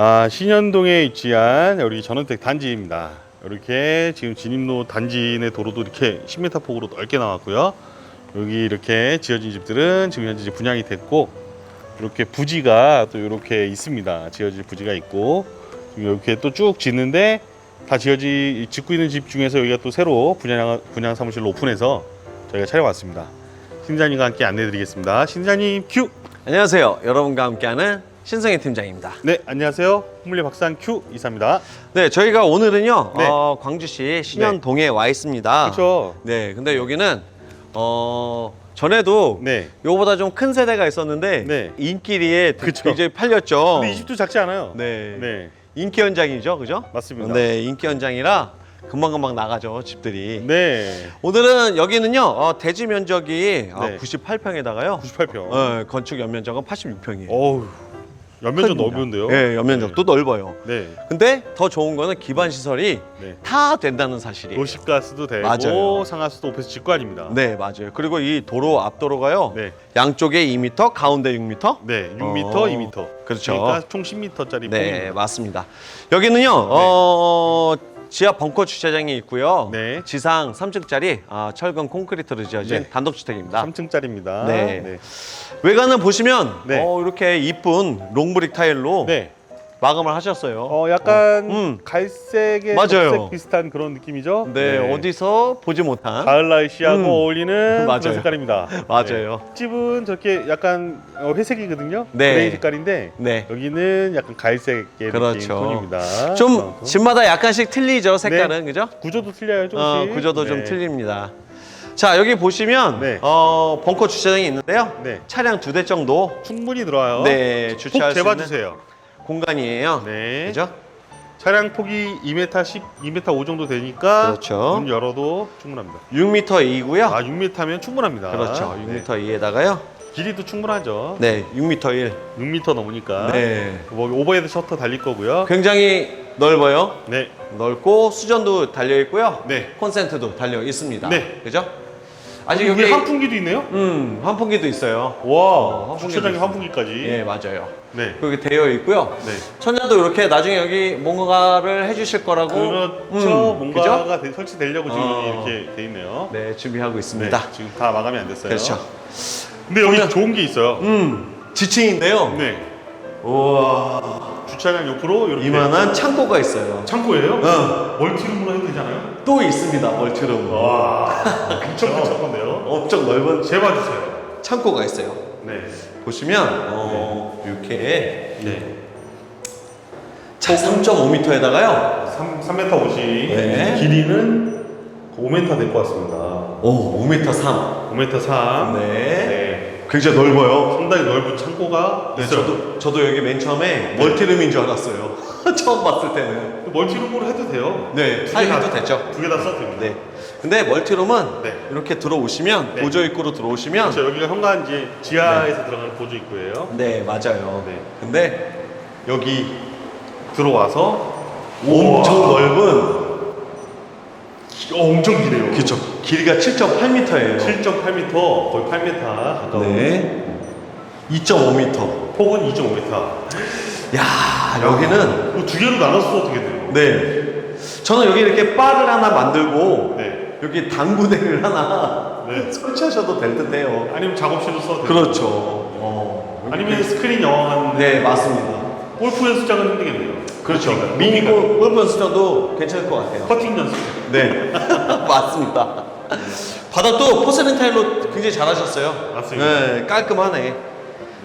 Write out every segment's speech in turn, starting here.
아, 신현동에 위치한 우리 전원택 단지입니다. 이렇게 지금 진입로 단지 내 도로도 이렇게 10m 폭으로 넓게 나왔고요. 여기 이렇게 지어진 집들은 지금 현재 분양이 됐고 이렇게 부지가 또 이렇게 있습니다. 지어질 부지가 있고 이렇게 또 쭉 짓는데 다 지어지 짓고 있는 집 중에서 여기가 또 새로 분양 분양 사무실로 오픈해서 저희가 촬영왔습니다. 신장님과 함께 안내드리겠습니다. 신장님 큐. 안녕하세요. 여러분과 함께하는 신성희 팀장입니다. 네, 안녕하세요. 홍물리 박산 큐 이사입니다. 네, 저희가 오늘은요, 네. 어, 광주시 신현동에 와 있습니다. 그렇죠. 네, 근데 여기는 어, 전에도 네. 요거보다 좀 큰 세대가 있었는데 네. 인기리에 그쵸. 굉장히 팔렸죠. 근데 이 집도 작지 않아요. 네. 네, 인기 현장이죠, 그죠? 맞습니다. 네, 인기 현장이라 금방금방 나가죠, 집들이. 네. 오늘은 여기는요, 어, 대지 면적이 어, 네. 98평에다가요. 98평. 어, 건축 연면적은 86평이에요. 어우, 연면적 넓은데요. 네, 연면적도 넓어요. 네. 근데 더 좋은 거는 기반 시설이 네. 다 된다는 사실이에요. 도시가스도 되고 맞아요. 상하수도 오피스 직관입니다. 네, 맞아요. 그리고 이 도로 앞도로가요. 네. 양쪽에 2m, 가운데 6m. 네, 6m, 어, 2m. 그렇죠. 그러니까 총 10m짜리 네. 맞습니다. 여기는요. 어, 지하 벙커 주차장이 있고요. 네. 지상 3층짜리 아, 철근 콘크리트로 지어진 네. 단독주택입니다. 3층짜리입니다. 네. 네. 외관을 보시면 네. 어, 이렇게 이쁜 롱브릭 타일로 네. 마감을 하셨어요. 어, 약간 음. 갈색의 맞아요. 녹색 비슷한 그런 느낌이죠? 네, 어디서 보지 못한 가을 날씨하고 음. 어울리는 맞아요. 그런 색깔입니다. 맞아요. 네. 집은 저렇게 약간 어, 회색이거든요. 네. 그레이 색깔인데 네. 여기는 약간 갈색의 느낌 그렇죠. 톤입니다. 좀 어, 집마다 약간씩 틀리죠 색깔은 그죠? 구조도 틀려요 조금씩. 어, 구조도 좀 네. 틀립니다. 자 여기 보시면 네. 어, 벙커 주차장이 있는데요. 네. 차량 두 대 정도 충분히 들어와요. 네폭 주차할 수 있는 재봐주세요. 공간이에요. 네. 그죠? 차량 폭이 2m 10, 2m 5 정도 되니까 그렇죠. 문 열어도 충분합니다. 6m2고요. 아 6m면 충분합니다. 그렇죠. 네. 6m2에다가요. 길이도 충분하죠. 네, 6m1. 6m 넘으니까. 네. 뭐 오버헤드 셔터 달릴 거고요. 굉장히 넓어요. 네. 넓고 수전도 달려 있고요. 네. 콘센트도 달려 있습니다. 네. 그죠? 아직 여기 환풍기도 있네요. 음 환풍기도 있어요. 와, 환풍기도 주차장에 있어요. 환풍기까지. 예, 맞아요. 네. 그렇게 되어 있고요. 네. 천장도 이렇게 나중에 여기 뭔가를 해주실 거라고 그렇죠. 음, 그죠? 뭔가가 되- 설치되려고 지금 어. 이렇게 돼 있네요. 네 준비하고 네, 있습니다. 지금 다 마감이 안 됐어요. 그렇죠. 근데 여기 좋은 게 있어요. 음 지층인데요. 네. 우와 주차장 옆으로 이렇게 이만한 창고가 있어요. 창고예요? 어. 멀티룸으로 해도 되잖아요. 또 있습니다 멀티룸. 와, 엄청 큰 창고인데요. 엄청 넓은 재봐주세요. 창고가 있어요. 네. 보시면 어, 이렇게 네. 차 3.5m에다가요. 3, 3m 50. 네. 길이는 5m 될 것 같습니다. 오 5m 3. 5m 3. 네. 네. 굉장히 넓어요. 상당히 넓은 창고가 네, 있어요. 저도 저도 여기 맨 처음에 멀티룸인 줄 알았어요. 처음 봤을 때는. 멀티룸으로 해도 돼요. 네, 두 아, 개 다- 해도 되죠. 두 개 다 써도 됩니다. 네. 근데 멀티룸은 네. 이렇게 들어오시면 네. 보조 입구로 들어오시면 그렇죠. 여기가 현관 이제 지하에서 들어가는 보조 입구예요. 네 맞아요. 네. 근데 여기 들어와서 엄청 넓은 어, 엄청 기네요. 그렇죠. 길이가 7.8m예요. 7.8m 거의 8m 가까운. 네. 2.5m. 폭은 2.5m. 야 여기는 이거 두 개로 나눠서 어떻게 돼요? 네. 저는 여기 이렇게 바를 하나 만들고 네. 여기 당구대를 하나 네. 설치하셔도 될 듯해요. 아니면 작업실로 써도 돼요. 그렇죠. 어. 아니면 스크린 영화관. 네 맞습니다. 골프 연습장은 힘들겠네요. 그렇죠. 높이가. 미니. 골- 골프 연습장도 괜찮을 것 같아요. 퍼팅 연습장. 네, 맞습니다. 바닥도 포세린 타일로 굉장히 잘하셨어요. 맞습니다. 네, 깔끔하네.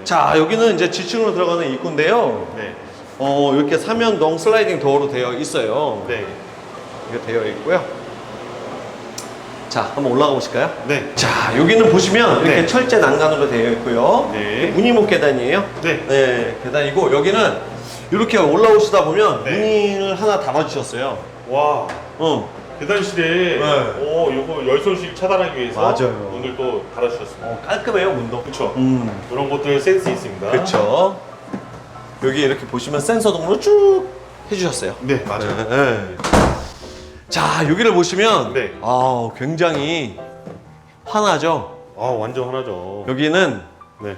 자, 여기는 이제 지층으로 들어가는 입구인데요. 네. 어, 이렇게 삼연동 슬라이딩 도어로 되어 있어요. 네. 이렇게 되어 있고요. 자, 한번 올라가 보실까요? 네. 자, 여기는 보시면 이렇게 네. 철제 난간으로 되어 있고요. 네. 무늬목 계단이에요. 네. 네, 계단이고 여기는 이렇게 올라오시다 보면 네. 무늬를 하나 담아주셨어요. 와. 어, 계단실에 네. 오 요거 열손실 차단하기 위해서 맞아요. 오늘 또 달아주셨습니다. 어, 깔끔해요 문도. 그렇죠. 음, 이런 것들 센스 있습니다. 그렇죠. 여기 이렇게 보시면 센서 동으로 쭉 해주셨어요. 네 맞아요. 네. 자 여기를 보시면 네. 아 굉장히 환하죠. 아 완전 하나죠. 여기는 네.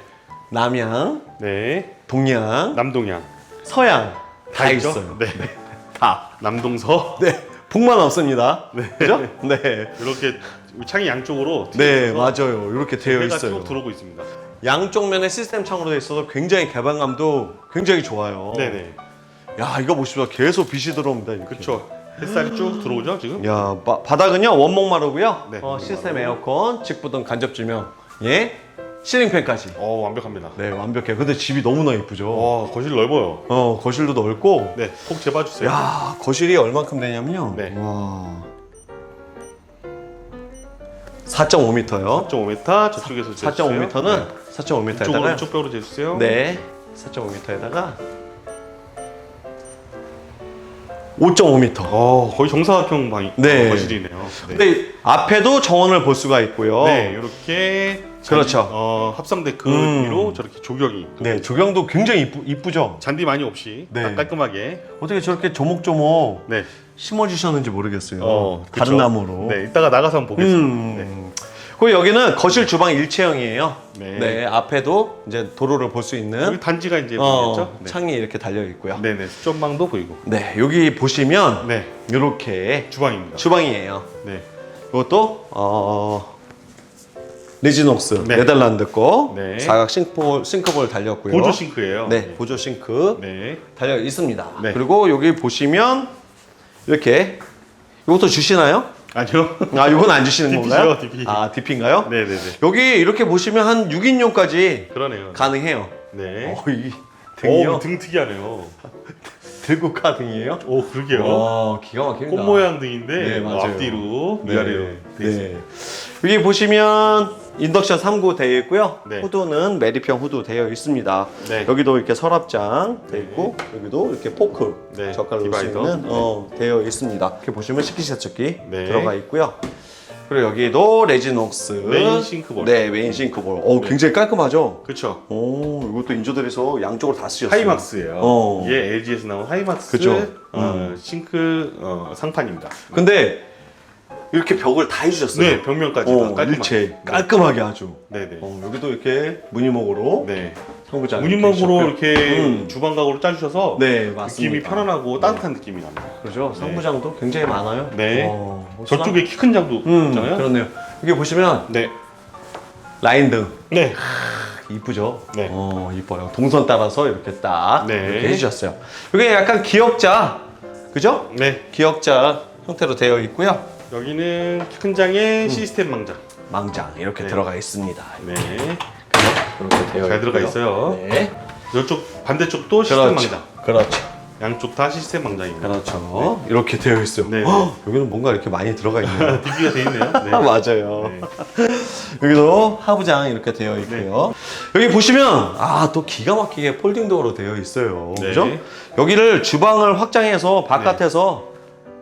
남양, 네. 동양, 남동향. 서양 다 있죠? 있어요. 네. 다. 남동서 네. 북만 없습니다. 그죠? 네. 이렇게 창이 양쪽으로 네, 맞아요. 이렇게 되어 해가 있어요. 쭉 들어오고 있습니다. 양쪽 면에 시스템 창으로 되어 있어서 굉장히 개방감도 굉장히 좋아요. 네네. 야, 이거 보십시오. 계속 빛이 들어옵니다. 이렇게. 그렇죠. 햇살이 쭉 들어오죠 지금. 야, 바, 바닥은요 원목 마루고요. 네, 어, 원목 시스템 마루. 에어컨, 직부등 간접 조명, 예, 실링팬까지. 어 완벽합니다. 네, 완벽해요. 근데 집이 너무나 이쁘죠. 와 거실 넓어요. 어, 거실도 넓고. 네, 콕 재봐주세요. 야, 거실이 얼만큼 되냐면요. 네. 와. 4.5m요. 4.5m 저쪽에서 재주세요. 4.5m는 네. 4.5m에다가 이쪽으로 이쪽 뼈로 재주세요. 네. 4.5m에다가 5.5m. 어 거의 정사각형 방이 네. 거실이네요. 네. 근데 앞에도 정원을 볼 수가 있고요. 네, 이렇게 그렇죠. 어, 합성 데크 음. 위로 저렇게 조경이 네, 조경도 굉장히 이쁘, 이쁘죠. 잔디 많이 없이 네. 딱 깔끔하게. 어떻게 저렇게 조목조목 네. 심어 주셨는지 모르겠어요. 어, 다른 그쵸. 나무로. 네, 이따가 나가서 한번 보겠습니다. 네. 음. 그리고 여기는 거실 주방 일체형이에요. 네. 네. 앞에도 이제 도로를 볼 수 여기 있는 단지가 이제 어, 보이겠죠? 네. 창이 이렇게 달려 있고요. 네. 네네, 수전방도 보이고. 여기 보시면 네, 이렇게 주방입니다. 주방이에요. 네, 이것도 어 리지녹스 네. 네덜란드 거 네. 사각 싱크볼 싱크볼 달렸고요. 보조 싱크예요. 네, 보조 싱크 네, 달려 있습니다. 네. 그리고 여기 보시면 이렇게 이것도 주시나요? 아니요. 아, 이건 안 주시는 DP 죠, 건가요? DP. 아, DP인가요? 네네네. 여기 이렇게 보시면 한 6인용까지 그러네요. 가능해요. 네. 어, 이 등이요? 오, 등 특이하네요. 들국화 등이에요? 오, 그러게요. 와, 기가 막힙니다. 꽃 모양 등인데 네, 뭐 맞아요. 앞뒤로 네. 위아래로 돼 있습니다. 네. 여기 보시면 인덕션 3구 되어 있고요. 네. 후드는 메리평 후드 되어 있습니다. 네. 여기도 이렇게 서랍장 되어 네. 있고 여기도 이렇게 포크 네, 젓갈 넣을 수 디바이더. 있는 어, 되어 있습니다. 이렇게 보시면 식기세척기 네. 들어가 있고요. 그리고 여기도 레지녹스 메인 싱크볼. 네, 메인 싱크볼. 어, 네. 굉장히 깔끔하죠. 그렇죠. 오, 이것도 인조들에서 양쪽으로 다 쓰셨어요. 하이막스예요. 어. 이게 LG에서 나온 하이막스 그죠. 어, 음. 싱크 어, 상판입니다. 근데 이렇게 벽을 다 해주셨어요. 네, 벽면까지 다 어, 깔끔하게. 일체 깔끔하게 아주. 네네. 어, 여기도 이렇게 무늬목으로 네. 상부장 무늬막으로 이렇게 음. 주방 가구로 짜주셔서 네 맞습니다. 느낌이 편안하고 따뜻한 느낌이 납니다. 그렇죠. 상부장도 굉장히 많아요. 네. 어, 저쪽에 키 큰 장도 음 있잖아요. 그렇네요. 여기 보시면 네. 라인 등 네. 이쁘죠. 네. 어 이뻐요. 동선 따라서 이렇게 딱 네. 이렇게 해주셨어요. 이게 약간 기역자 그죠? 네. 기역자 형태로 되어 있고요. 여기는 키큰 장에 시스템 망장. 망장 이렇게 네. 들어가 있습니다. 네. 이렇게 되어 잘 들어가. 있어요. 네. 이쪽 반대쪽도 시스템 그렇죠. 망장. 그렇죠. 양쪽 다 시스템 망장입니다. 그렇죠. 이렇게 되어 있어요. 네. 헉, 여기는 뭔가 이렇게 많이 들어가 있네요. DB가 돼 있네요. 네. 아, 맞아요. 네. 여기도 하부장 이렇게 되어 있고요. 여기 보시면 아 또 기가 막히게 폴딩 도어로 되어 있어요. 네. 그죠? 여기를 주방을 확장해서 바깥에서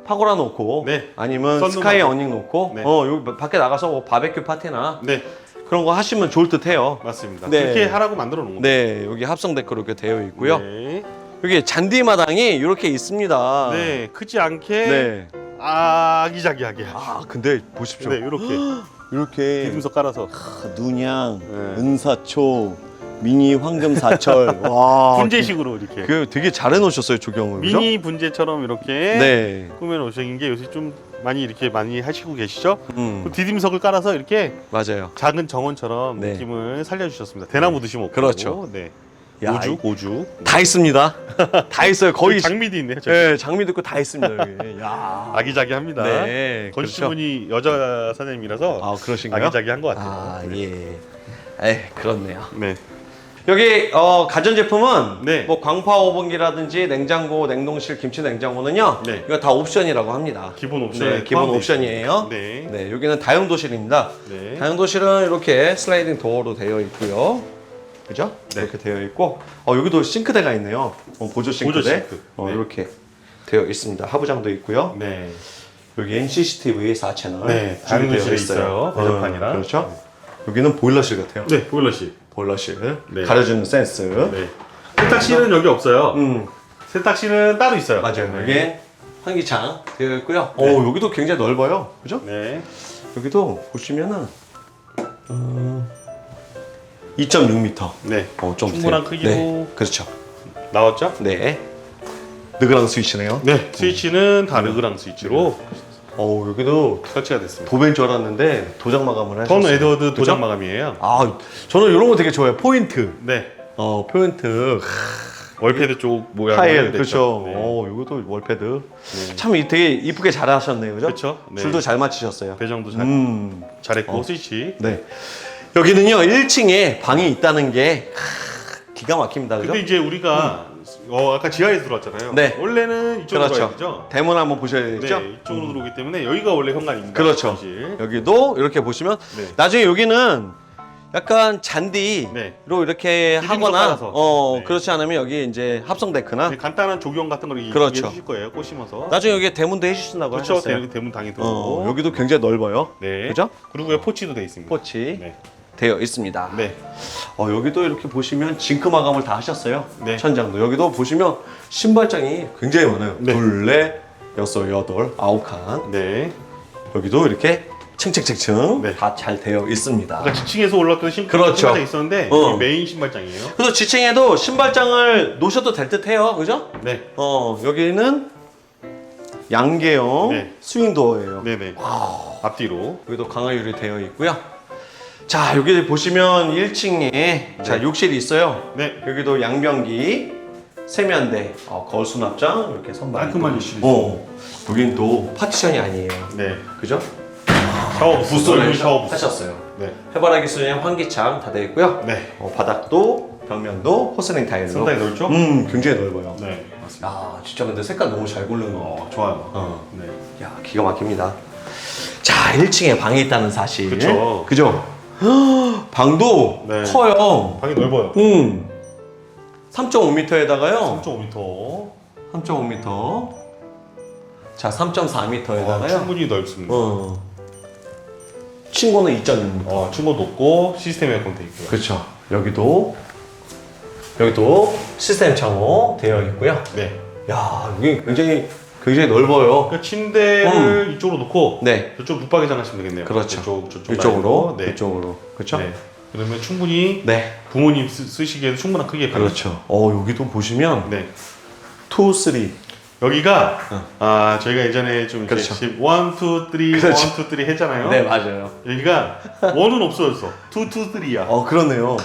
파고라 놓고 네. 아니면 스카이 하고. 어닝 놓고 네. 어 여기 밖에 나가서 뭐 바베큐 파티나 네. 그런 거 하시면 좋을 듯 해요. 맞습니다. 네. 그렇게 하라고 만들어 놓은 겁니다. 네, 여기 합성 데크로 이렇게 되어 있고요. 네. 여기 잔디 마당이 이렇게 있습니다. 네. 크지 않게 네. 아기자기하게. 아 근데 보십시오. 네, 이렇게 이렇게 디딤석 깔아서 눈양, 네. 은사초, 미니 황금 사철. 와. 분재식으로 이렇게 그 되게 잘 해 놓으셨어요 조경을. 그죠? 미니 분재처럼 이렇게 네. 꾸며 놓으신 게 요새 좀 많이 이렇게 많이 하시고 계시죠? 음그 디딤석을 깔아서 이렇게 맞아요. 작은 정원처럼 네. 느낌을 살려주셨습니다. 대나무 듯이 먹고. 그렇죠. 네. 야, 오죽, 오죽. 다 있습니다. 다 있어요. 거의. 장미도 있네요. 저기. 네, 장미 듣고 다 있습니다 여기. 야. 아기자기합니다. 네. 그렇죠. 건축분이 여자 사장님이라서 아 그러신가요? 아기자기한 것 같아요. 아 네. 예. 에 그렇네요. 네. 여기 어, 가전제품은 네. 뭐 광파 오븐기라든지 냉장고, 냉동실, 김치 냉장고는요. 네. 이거 다 옵션이라고 합니다. 기본 옵션. 네, 기본 옵션이에요. 네. 네, 여기는 다용도실입니다. 네. 다용도실은 이렇게 슬라이딩 도어로 되어 있고요. 그죠? 네. 이렇게 되어 있고, 어, 여기도 싱크대가 있네요. 어, 보조 싱크대. 보조 싱크. 어, 네. 이렇게 되어 있습니다. 하부장도 있고요. 네. 여기엔 CCTV 4채널. 네, 다용도실에 있어요. 배전판이랑. 그렇죠. 여기는 보일러실 같아요. 네, 보일러실. 보일러실. 네. 가려주는 센스. 네. 세탁실은 여기 없어요. 음, 세탁실은 따로 있어요. 맞아요. 네. 여기엔 환기창 되어 있고요. 네. 어, 여기도 굉장히 넓어요. 그죠? 네. 여기도 보시면은 음, 2.6m. 네. 어, 좀 충분한 돼요. 크기로 네, 그렇죠. 나왔죠? 네. 느그랑 스위치네요. 네, 스위치는 다 르그랑 스위치로 어 여기도 설치가 됐습니다. 도배인 줄 알았는데 도장 마감을 하셨어요. 턴 에드워드? 도장 마감이에요. 아 저는 이런 거 되게 좋아해요. 포인트. 네, 어 포인트 월패드 쪽 모양 타일 그렇죠. 네. 어 이것도 월패드. 네. 참 이- 되게 이쁘게 잘 하셨네요, 그죠? 그렇죠. 네. 줄도 잘 맞추셨어요. 배정도 잘 음, 잘했고 어. 스위치. 네. 여기는요 1층에 방이 있다는 게 하, 기가 막힙니다, 그죠? 근데 이제 우리가 어, 아까 지하에서 들어왔잖아요. 네. 원래는 이쪽으로 그렇죠. 가야죠. 대문 한번 보셔야 되겠죠? 네, 이쪽으로 들어오기 때문에 여기가 원래 현관입니다. 그렇죠. 사실. 여기도 이렇게 보시면 네. 나중에 여기는 약간 잔디로 네. 이렇게 하거나 깔아서. 어 네. 그렇지 않으면 여기 이제 합성 데크나 네, 간단한 조경 같은 걸 그렇죠. 해주실 거예요. 꼬심어서. 나중에 여기 대문도 해주신다고 그렇죠. 하셨어요. 대, 대문 당이 들어오고. 어, 여기도 굉장히 넓어요. 네. 그죠? 그리고 여기 포치도 돼 있습니다. 포치 네. 되어 있습니다. 네. 어, 여기도 이렇게 보시면 징크 마감을 다 하셨어요. 네. 천장도 여기도 보시면 신발장이 굉장히 많아요. 네. 둘, 넷, 여섯, 여덟, 아홉 칸. 네. 여기도 이렇게 층층층층 네. 다 잘 되어 있습니다. 아까 지층에서 올라왔던 신, 그렇죠. 신발장 있었는데 어. 메인 신발장이에요. 그래서 지층에도 신발장을 놓으셔도 될 듯해요, 그죠? 네. 어 여기는 양계형 네. 스윙 도어예요. 네네. 앞뒤로. 여기도 강화유리 되어 있고요. 자 여기 보시면 1층에 자 욕실이 있어요. 네. 여기도 양변기, 세면대, 어, 거울 수납장 이렇게 선반. 깔끔한 욕실이 어 여긴 또 파티션이 아니에요. 네. 그죠? 샤워 부스 샤워 부스. 하셨어요. 네. 해바라기 수영 환기창 다 되어 있고요. 네. 어, 바닥도 벽면도 포슬린 타일로. 상당히 넓죠? 음 굉장히 넓어요. 네. 맞습니다. 야 진짜 근데 색깔 너무 잘 고르는 거. 어, 좋아요. 어. 네. 야 기가 막힙니다. 자 1층에 방이 있다는 사실. 그쵸. 그죠? 방도 네. 커요. 방이 넓어요. 음. 3.5m에다가요. 3.5m. 3.5m. 자 3.4m에다가요. 어, 충분히 넓습니다. 어. 친구는 2.6m. 어, 충고 높고 시스템 에어컨 돼 있고요. 그렇죠. 여기도 여기도 시스템 창호 되어 있고요. 네. 야 여기 굉장히 굉장히 넓어요. 그 침대를 이쪽으로 놓고 네. 저쪽 붙박이 장 하시면 되겠네요. 그렇죠. 저쪽, 저쪽 이쪽으로 라인으로. 네. 이쪽으로 그렇죠. 네. 그러면 충분히 네. 부모님 쓰, 쓰시기에도 충분한 크기의 그렇죠. 어 여기도 보시면 네. 2, 3. 여기가 어. 아 저희가 예전에 좀 이제 그렇죠. 1, 2, 3, 그렇죠. 1, 2, 3 했잖아요. 네 맞아요. 여기가 원은 없어졌어. 2, 2, 3야. 어 그러네요.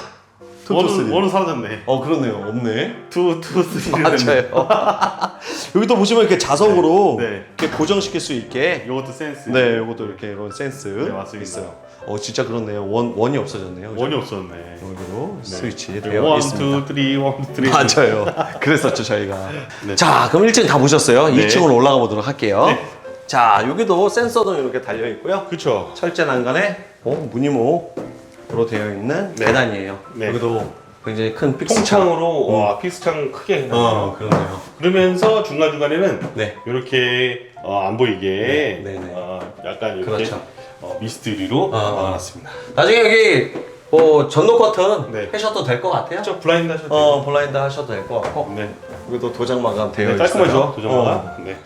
2, 2, 원은 3. 원은 사라졌네. 어 그러네요. 없네. 2, 2, 3. 맞아요. 여기도 보시면 이렇게 자석으로 네. 네. 이렇게 고정시킬 수 있게 이것도 센스. 네, 이것도 이렇게 이런 센스 네, 맞습니다. 있어요. 어 진짜 그렇네요. 원 원이 없어졌네요. 그죠? 원이 없었네. 여기로 네. 스위치 네, 되어 원, 있습니다. 투, 쓰리, 원, 투, 쓰리. 맞아요. 그랬었죠 저희가. 네. 자, 그럼 1층 다 보셨어요? 네. 2층으로 올라가 보도록 할게요. 네. 자, 여기도 센서도 이렇게 달려 있고요. 그쵸. 철제 난간에 어, 무늬목으 로 되어 있는 네. 계단이에요. 네. 여기도 굉장히 큰 픽스창. 통창으로 와 피스창 크게 해놨네요. 어, 그러네요. 그러면서 중간 중간에는 네. 이렇게 어, 안 보이게 네, 네, 네. 어, 약간 이렇게 그렇죠. 어, 미스트리로 어, 어. 막아놨습니다. 나중에 여기 뭐 전동 커튼 네. 하셔도 될 것 같아요. 저 블라인드 하셔도 어, 블라인드 하셔도 될 것 같고. 네. 여기도 도장 마감 되어 네, 있어요. 깔끔하죠 도전마가. 어. 네.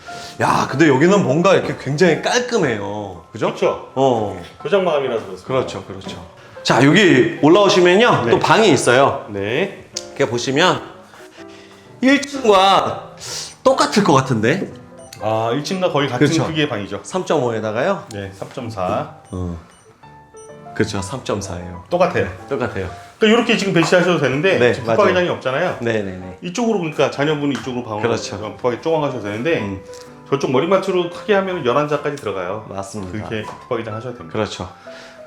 야, 근데 여기는 뭔가 이렇게 굉장히 깔끔해요. 그죠? 그렇죠. 어. 도장 마감이라서 그렇습니다. 그렇죠, 그렇죠. 자, 여기 올라오시면요. 네. 또 방이 있어요. 네. 이렇게 보시면 1층과 똑같을 것 같은데. 아 1층과 거의 같은 그렇죠. 크기의 방이죠. 3.5에다가요. 네. 3.4 어. 그렇죠. 3.4예요. 똑같아요. 똑같아요. 그러니까 이렇게 지금 배치하셔도 되는데 네, 지금 맞아요. 붙박이장이 없잖아요. 네, 네, 네. 이쪽으로 그러니까 자녀분이 이쪽으로 방을 그렇죠. 붙박이 쪼강하셔도 되는데 음, 저쪽 머리맡으로 크게 하면 11자까지 들어가요. 맞습니다. 그렇게 붙박이장 하셔도 됩니다. 그렇죠.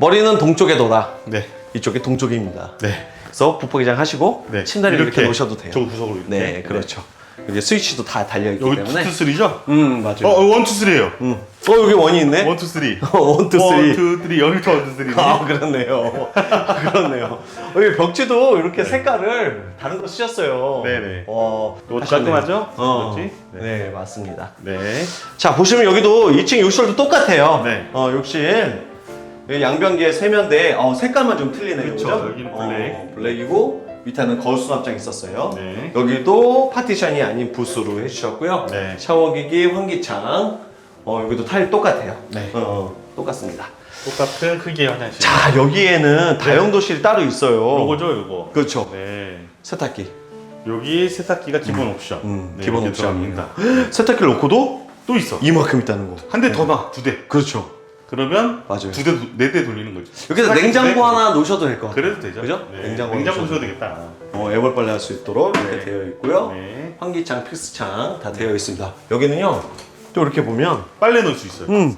머리는 동쪽에 돌아. 네. 이쪽이 동쪽입니다. 네. 그래서 북박이장 하시고 네. 침대를 이렇게, 놓으셔도 돼요. 저 구석으로 이렇게. 네, 그렇죠. 여기 스위치도 다 달려 있기 여기 때문에. 투투쓰리죠? 음, 맞아요. 어, 원, 투, 쓰리예요. 음. 어, 여기 원이 있네. 원, 투, 쓰리. 원, 투, 쓰리. 원, 투, 쓰리. 여기부터 원, 투, 쓰리. 아 그렇네요. 그렇네요. 여기 벽지도 이렇게 색깔을 다른 거 쓰셨어요. 네네. 어, 이것도 하셨네요. 깔끔하죠? 어. 그렇지? 네. 네. 맞습니다. 네. 자 보시면 여기도 2층 욕실도 똑같아요. 네. 어 욕실 여기 양변기에 세면대 어, 색깔만 좀 틀리네요. 그쵸, 그죠? 여기는 블랙. 어, 블랙이고 밑에는 거울 수납장 있었어요. 네. 여기도 파티션이 아닌 부스로 해주셨고요. 네. 샤워기기, 환기창. 어 여기도 타일 똑같아요. 네. 어, 똑같습니다. 똑같은 크기의 화장실. 자 여기에는 다용도실이 따로 있어요. 요거죠, 요거. 그렇죠. 네. 세탁기. 여기 세탁기가 기본 옵션. 음, 네, 기본 이렇게. 들어갑니다. 세탁기를 놓고도 또 있어. 이만큼 있다는 거. 한 대더 놔, 두 대. 그렇죠. 그러면 맞아요. 두 대, 네 대 돌리는 거지. 여기서 냉장고. 하나 놓으셔도 될 것 같아요. 그래도 되죠. 그죠? 네. 냉장고 냉장고 놓으셔도 되겠다. 어, 애벌 빨래 할 수 있도록 이렇게 네. 되어 있고요. 네. 환기창, 픽스창 다 되어 있습니다. 여기는요. 또 이렇게 보면 빨래 넣을 수 있어요. 음,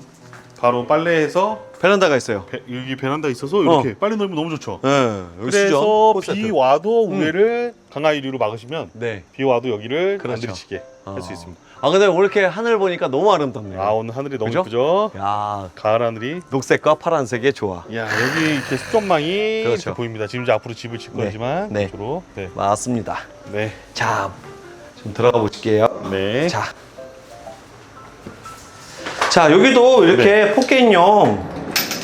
바로 빨래해서 베란다가 있어요. 배- 여기 베란다 있어서 이렇게 빨래 넣으면 너무 좋죠. 네, 여기 그래서 수전, 비 콘센트. 와도 음. 우회를 유리로 막으시면 네. 비 와도 여기를 안 그렇죠. 들이치게 할 수 어. 있습니다. 아 근데 오늘 이렇게 하늘 보니까 너무 아름답네요. 아 오늘 하늘이 너무 그죠? 예쁘죠? 야 가을 하늘이. 녹색과 파란색의 조화. 야 여기 이렇게 수족망이 그렇죠. 이렇게 보입니다. 지금 이제 앞으로 집을 짓 네. 거지만 네. 주로 네. 맞습니다. 네. 자, 좀 들어가 보실게요. 네. 자, 자 여기도 이렇게 포켓용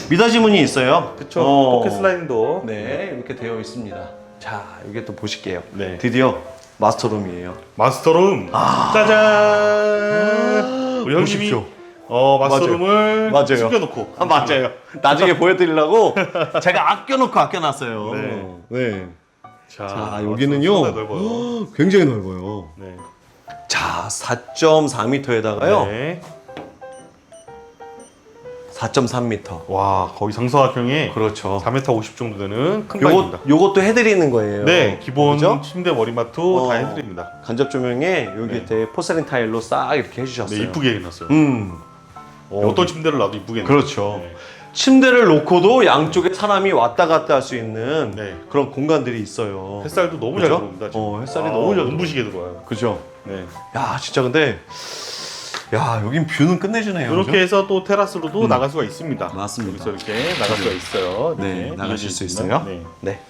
미닫이 문이 있어요. 그쵸. 어. 포켓 슬라이딩도. 네, 이렇게 되어 있습니다. 자, 여기 또 보실게요. 네. 드디어 마스터룸이에요. 마스터룸. 짜잔. 우리 형님이 보십시오. 어 마스터룸을 맞아요. 숨겨놓고. 아, 맞아요. 나중에 보여드리려고 제가 아껴놓고 아껴놨어요. 네. 네. 자, 자, 여기는요. 넓어요. 굉장히 넓어요. 네. 자, 4.4m에다가요. 네. 4.3m. 와 거의 상서학형에 그렇죠. 4m 50 정도 되는 큰 요것, 방입니다. 요것도 해드리는 거예요. 네, 기본 그죠? 침대 머리맡도 어. 다 해드립니다. 간접 조명에 여기 네. 밑에 포세린 타일로 싹 이렇게 네, 해주셨어요. 이쁘게 해놨어요. 음, 어, 어떤 침대를 놔도 이쁘게 해놨어요. 그렇죠. 네. 침대를 놓고도 양쪽에 사람이 왔다 갔다 할 수 있는 네. 그런 공간들이 있어요. 햇살도 너무 그죠? 잘 들어옵니다. 지금. 어, 햇살이 아, 너무 잘 눈부시게 들어와요. 그죠? 네. 야, 진짜 근데 야, 여긴 뷰는 끝내주네요. 이렇게 그죠? 해서 또 테라스로도 나갈 수가 있습니다. 맞습니다. 여기서 이렇게 나갈 수가 있어요. 네, 이렇게 나가실 수 있어요. 네. 네.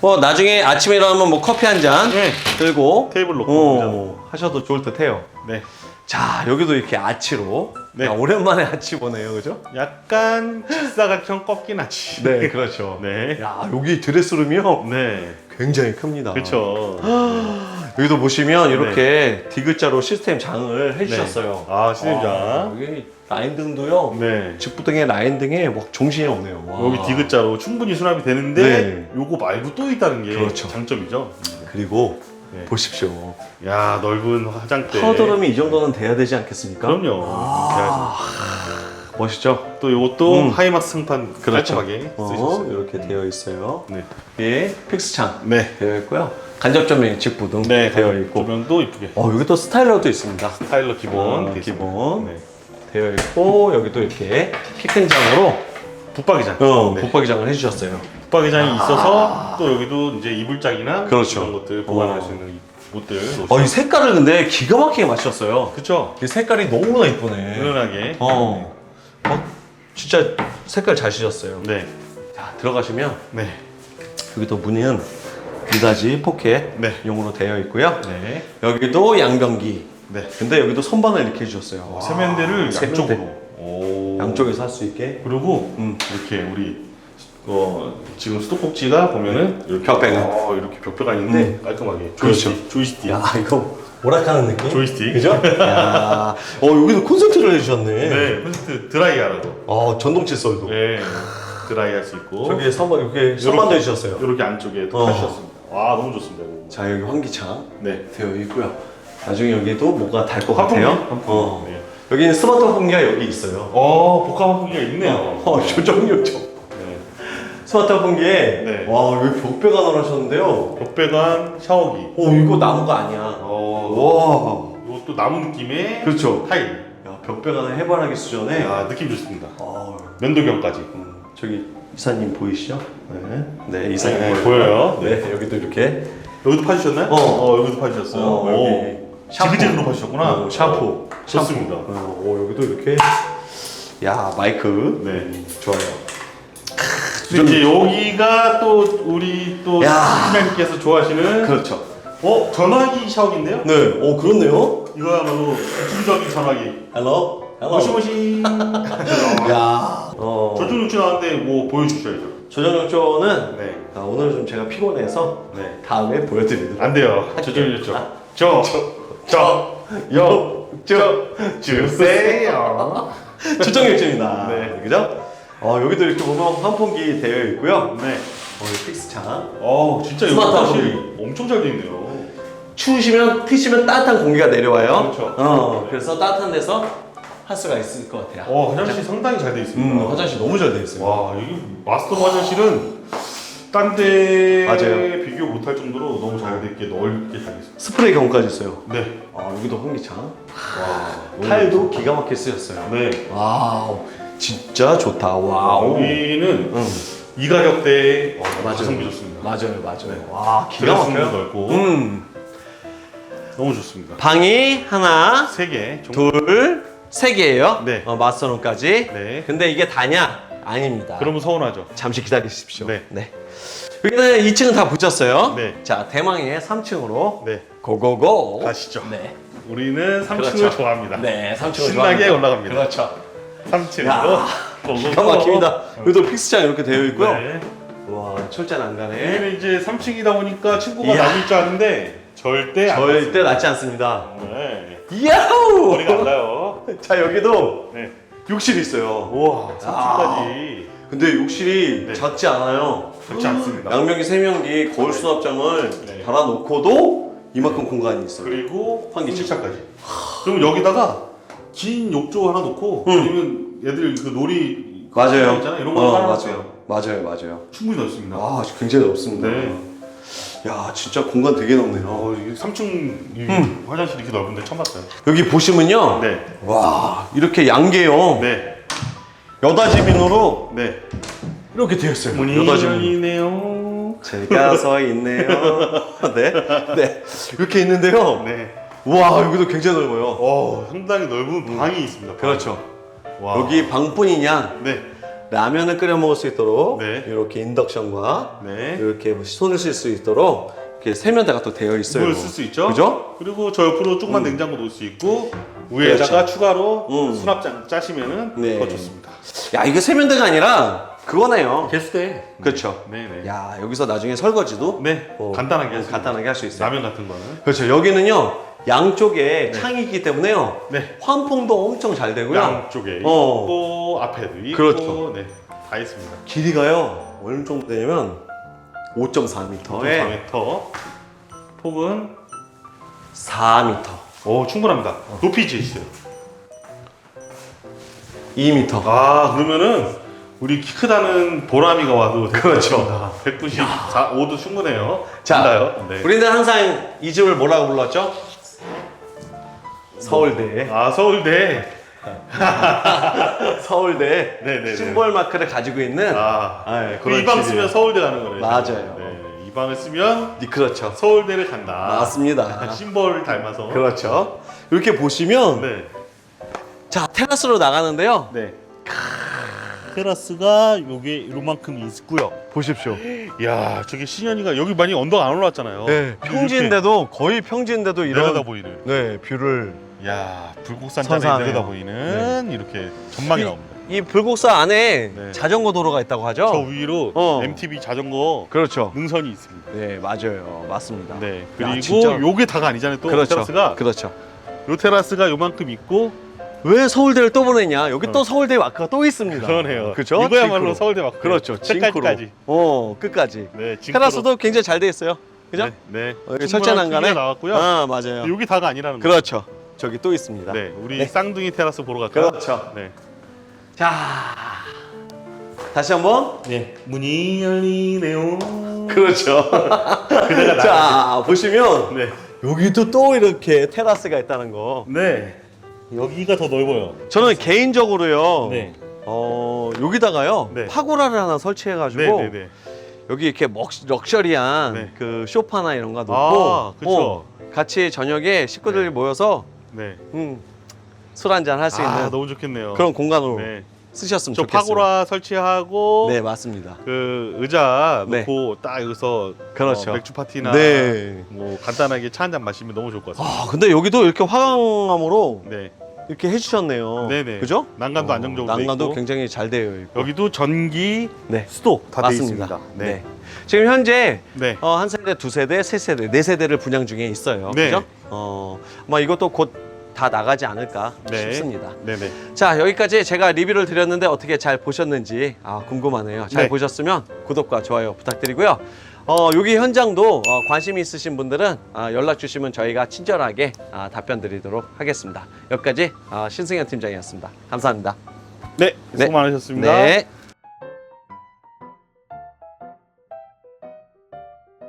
뭐 나중에 아침에 일어나면 뭐 커피 한 잔 네. 들고 테이블 놓고 어, 하셔도 좋을 듯해요. 네. 자, 여기도 이렇게 아치로. 네. 야, 오랜만에 아치 보네요, 그죠? 약간 식사각형 꺾인 아치. 네, 그렇죠. 네. 야, 여기 드레스룸이요. 네. 굉장히 큽니다. 그렇죠. 여기도 보시면 이렇게 디귿자로 시스템 장을 해주셨어요. 아, 시스템 장. 여기 라인 등도요. 네. 직부등에 라인 등에 막 정신이 없네요. 와. 여기 디귿자로 충분히 수납이 되는데 네. 요거 말고 또 있다는 게 그렇죠. 장점이죠. 그리고 네. 보십시오. 야 넓은 화장대. 파우더룸이 이 정도는 돼야 되지 않겠습니까? 그럼요. 아. 멋있죠? 또 이것도 음. 하이마스 상판 그렇죠. 깔끔하게 어, 있어요. 이렇게 되어 있어요. 네. 예, 픽스창 네. 되어 있고요. 간접 조명이 직부 등 네. 되어 있고. 조명도 이쁘게. 어, 여기 또 스타일러도 있습니다. 스타일러 기본. 어, 돼 있습니다. 기본. 네. 되어 있고 여기도 이렇게 키큰 장으로 붙박이장. 어, 네. 붙박이장을 해주셨어요. 붙박이장이 있어서 또 여기도 이제 이불장이나 그렇죠. 이런 것들 보관할 어. 수 있는 옷들. 어, 이 색깔을 근데 기가 막히게 맞추셨어요. 그쵸. 이 색깔이 너무나 이쁘네. 은은하게. 어. 어, 진짜 색깔 잘 쓰셨어요. 네. 자, 들어가시면 네. 여기도 문은 미닫이 포켓 네. 용으로 되어 있고요. 네. 여기도 양변기. 네. 근데 여기도 선반을 이렇게 해주셨어요. 어, 와, 세면대를 세면대. 양쪽으로. 오. 양쪽에서 할 수 있게. 그리고 음. 이렇게 우리 어, 지금 수도꼭지가 보면은 이렇게 벽배관. 어, 이렇게 벽배관 있는데 깔끔하게 그렇죠. 조이스틱, 조이스틱. 야, 이거 오락가는 느낌? 조이스틱. 그죠? 야, 어, 여기도 콘센트를 해주셨네. 네, 콘센트 드라이 하라고. 어, 전동 칫솔도. 네, 드라이 할 수 있고. 저기 선반, 이렇게 선반도 해주셨어요. 이렇게 안쪽에 또 어. 하셨습니다. 와, 너무 좋습니다. 이거. 자, 여기 환기창 네. 되어 있고요. 나중에 여기도 뭐가 달 것 같아요. 환풍기. 어. 네. 여기는 스마트 환풍기가 여기 있어요. 어, 복합 환풍기가 있네요. 어, 조정 요청. 네. 스마트 환풍기에 네. 와 여기 벽배관을 하셨는데요. 벽배관, 샤워기. 어 이거 나무가 아니야. 어, 와. 이것도 나무 느낌의 그렇죠. 타일. 야 벽배관을 해바라기 수준에. 야, 느낌 좋습니다. 어, 면도경까지. 음, 저기 이사님 보이시죠? 네. 네 이사님 네, 보여요. 보여요. 네. 여기도 이렇게. 여기도 파주셨나요? 어. 여기도 파주셨어요. 어, 여기 샴푸. 지그재그로 파주셨구나. 어, 샴푸. 좋습니다. 샴푸. 어, 어, 여기도 이렇게. 야 마이크. 네. 좋아요. 그리고 이제 여기가 또 우리 또 야. 팀장님께서 좋아하시는 그렇죠. 어 전화기 샤워기인데요? 네. 어 그렇네요. 이거야말로 기술적인 전화기. 헬로. 헬로. 모시모시. 야. 어. 저쪽 육지 나왔는데 뭐 보여주셔야죠. 조정역조는 네. 아, 오늘 좀 제가 피곤해서 네. 다음에 보여드리도록. 안 돼요. 저쪽 육죠. 저. 저. 요. 저. 주세요. 조정역조입니다. 네. 그죠? 어, 여기도 이렇게 보면 환풍기 되어 있고요. 네. 어, 이 픽스창. 어 진짜 여기 스마트 사실 엄청 잘 돼 있네요. 추우시면 트시면 따뜻한 공기가 내려와요. 그렇죠. 어, 그래서 따뜻한 데서 할 수가 있을 것 같아요. 어, 화장실 상당히 잘 돼 있습니다. 음, 화장실 너무 잘 돼 있어요. 와, 여기 마스터 화장실은 딴 데 맞아요. 비교 못할 정도로 너무 잘 돼 있게 넓게 잘 돼 있습니다. 스프레이 경까지 있어요. 네. 아, 여기도 환기창. 와, 타일도 기가 막히게 쓰셨어요. 네. 와우, 진짜 좋다. 와우. 여기는 응. 이 가격대에 어, 맞아요. 가성비 좋습니다. 맞아요, 맞아요. 와, 기가 드레스룸도 막혀요. 넓고 음. 너무 좋습니다. 방이 하나, 세 개. 종... 둘, 세 개예요. 네. 어, 마스터룸까지. 네. 근데 이게 다냐? 아닙니다. 그러면 서운하죠. 잠시 기다리십시오. 네. 여기는 2층은 다 붙였어요. 네. 자, 대망의 3층으로 네. 고고고. 가시죠. 네. 우리는 3층을 그렇죠. 좋아합니다. 네, 3층을 신나게 올라갑니다. 그렇죠. 3층으로 야, 기가 막힙니다. 여기도 픽스창 이렇게 되어 있고요. 네. 와, 철제 난간에 여기는 이제 3층이다 보니까 친구가 이야. 남을 줄 아는데 절대 안 절대 낫지 않습니다. 네. 야호! 머리가 안 가요. 자, 여기도 네. 욕실이 있어요. 우와, 3층까지 근데 욕실이 네. 작지 않아요. 작지 않습니다. 양면기, 세면기, 거울 수납장을 네. 달아놓고도 이만큼 공간이 있어요. 그리고 환기창. 환기창까지. 그럼 여기다가 긴 욕조 하나 놓고 아니면 얘들 그 놀이 맞아요. 있잖아요. 이런 거 어, 하나 맞아요. 맞아요, 맞아요. 충분히 넓습니다. 아, 굉장히 넓습니다. 네. 야, 진짜 공간 되게 넓네요. 어, 이 3층 이 화장실 이렇게 넓은데 처음 봤어요. 여기 보시면요. 네. 와, 이렇게 양계형 네. 여다지민으로 네. 이렇게 되어 있어요. 문이 여다지민. 열리네요. 제가 서 있네요. 네. 네. 이렇게 있는데요. 네. 와, 여기도 굉장히 넓어요. 어, 상당히 넓은 방이 있습니다. 방. 그렇죠. 와. 여기 방뿐이냐 네. 라면을 끓여 먹을 수 있도록 네. 이렇게 인덕션과 네. 이렇게 손을 쓸 수 있도록 이렇게 세면대가 또 되어 있어요. 물을 쓸 수 있죠. 그죠? 그리고 저 옆으로 조그만 냉장고 놓을 수 있고 위에다가 그렇죠. 추가로 음. 수납장 짜시면은 네. 더 좋습니다. 야, 이게 세면대가 아니라 그거네요. 개수대. 그렇죠. 네 네. 야, 여기서 나중에 설거지도 네. 어, 간단하게 할 수 간단하게 할 수 있어요. 라면 같은 거는. 그렇죠. 여기는요. 양쪽에 창이 있기 때문에요. 네. 환풍도 엄청 잘 되고요. 양쪽에 어. 있고 앞에도 있고 그렇죠. 네. 다 있습니다. 길이가요. 어느 정도 되냐면 5.4m에 4m. 폭은 4m, 오 충분합니다. 높이 지으세요. 2m. 아 그러면은 우리 키 크다는 보람이가 와도 그렇죠. 같습니다. 194, 5도 충분해요. 자, 된다요? 네. 우리는 항상 이 집을 뭐라고 불렀죠? 서울대. 아 서울대. 서울대 네네네. 심벌 마크를 가지고 있는 아, 아, 예, 그 그런 이 방 집이에요. 쓰면 서울대 가는 거래요. 맞아요. 네, 이 방을 쓰면 네, 그렇죠. 서울대를 간다. 맞습니다. 심벌을 닮아서. 그렇죠. 이렇게 보시면 네. 자 테라스로 나가는데요. 네. 테라스가 요게 요만큼 있고요. 보십시오. 야, 저기 신현이가 여기 많이 언덕 안 올라왔잖아요. 네, 평지인데도 거의 평지인데도 이런 내려다 보이는. 네 뷰를 야, 불국산 내려다 보이는 이렇게 전망이 이- 나옵니다. 이 불국사 안에 네. 자전거 도로가 있다고 하죠? 저 위로 어. MTB 자전거 그렇죠. 능선이 있습니다. 네 맞아요, 맞습니다. 네. 야, 그리고 진짜. 요게 다가 아니잖아요. 또 그렇죠. 테라스가 그렇죠. 요 테라스가 요만큼 있고 왜 서울대를 또 보냈냐? 여기 어. 또 서울대 마크가 또 있습니다. 그러네요. 그렇죠? 이거야말로 징크로. 서울대 맞고 그렇죠. 징크로. 끝까지. 어 끝까지. 네. 징크로. 테라스도 굉장히 잘 돼 있어요. 그죠? 네. 네. 어, 여기 충분한 철제 난간에 나왔고요. 아 맞아요. 여기 다가 아니라는 거. 그렇죠. 저기 또 있습니다. 네. 우리 네. 쌍둥이 테라스 보러 갈까요? 그렇죠. 네. 자 다시 한번. 네. 문이 열리네요. 그렇죠. 그대가. 자 보시면 네. 여기도 또 이렇게 테라스가 있다는 거. 네. 여기가 더 넓어요. 저는 개인적으로요. 네. 어 여기다가요 네. 파고라를 하나 설치해 가지고 네, 네, 네. 여기 이렇게 먹, 럭셔리한 네. 그 소파나 이런 거 놓고 아, 그쵸. 어, 같이 저녁에 식구들이 모여서 네. 음, 술 한잔 할 수 아, 있는 너무 좋겠네요. 그런 공간으로 네. 쓰셨으면 저 좋겠어요. 파고라 설치하고 네 맞습니다. 그 의자 네. 놓고 딱 여기서 그렇죠. 어, 맥주 파티나 네. 뭐 간단하게 차 한 잔 마시면 너무 좋을 것 같습니다. 아 근데 여기도 이렇게 화강암으로 네. 이렇게 해주셨네요. 네네. 그죠? 난간도 어, 안정적으로 돼 난간도 있고. 굉장히 잘 되어 있고. 여기도 전기, 네. 수도 다 돼 맞습니다. 있습니다. 네. 네. 지금 현재 네. 어, 한 세대, 두 세대, 세 세대, 네 세대를 분양 중에 있어요. 네. 그죠? 어, 아마 이것도 곧 다 나가지 않을까 네. 싶습니다. 네, 네. 자, 여기까지 제가 리뷰를 드렸는데 어떻게 잘 보셨는지 아, 궁금하네요. 잘 네. 보셨으면 구독과 좋아요 부탁드리고요. 어, 여기 현장도 어, 관심 있으신 분들은 어, 연락 주시면 저희가 친절하게 어, 답변 드리도록 하겠습니다. 여기까지 어, 신승현 팀장이었습니다. 감사합니다. 네, 네. 수고 많으셨습니다. 네.